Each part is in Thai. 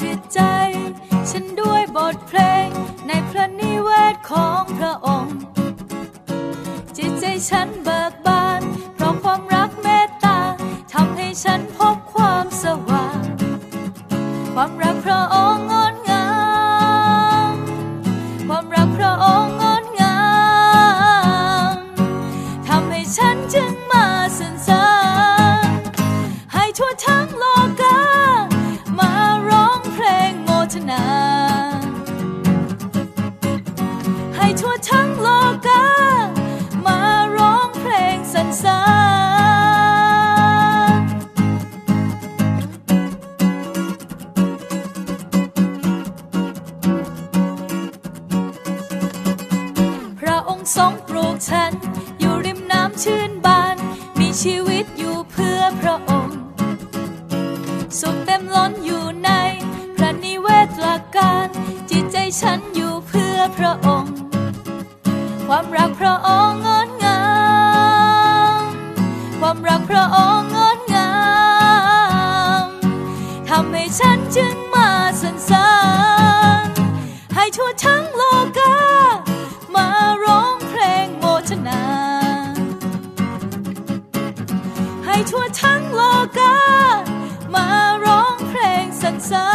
จิตใจ ฉันด้วยบทเพลง ในพระนิเวศของพระองค์ จิตใจฉันเบิกบาน เพราะความรักเมตตาทำให้ฉันพบความสว่าง ความรักพระองค์งดงาม ความรักพระองค์งดงามทำให้ฉันจึงมาสรรเสริญให้ทั่วทั้ง งโมทนา ให้ทั่วทั้งโลกา มาร้องเพลงสรรเสริญพระองค์ทรงปลูกฉัน ความรักพระองค์งดงาม ความรักพระองค์งดงามทำให้ฉันจึงมาสรรเสริญให้ทั่วทั้งโลกามาร้องเพลงโมทนา ให้ทั่วทั้งโลกามาร้องเพลงสรรเสริ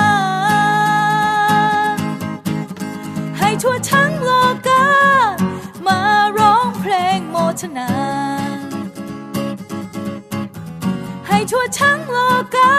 ญให้ทั่วทั้ง งโมทนา ให้ทั่วทั้งโลกา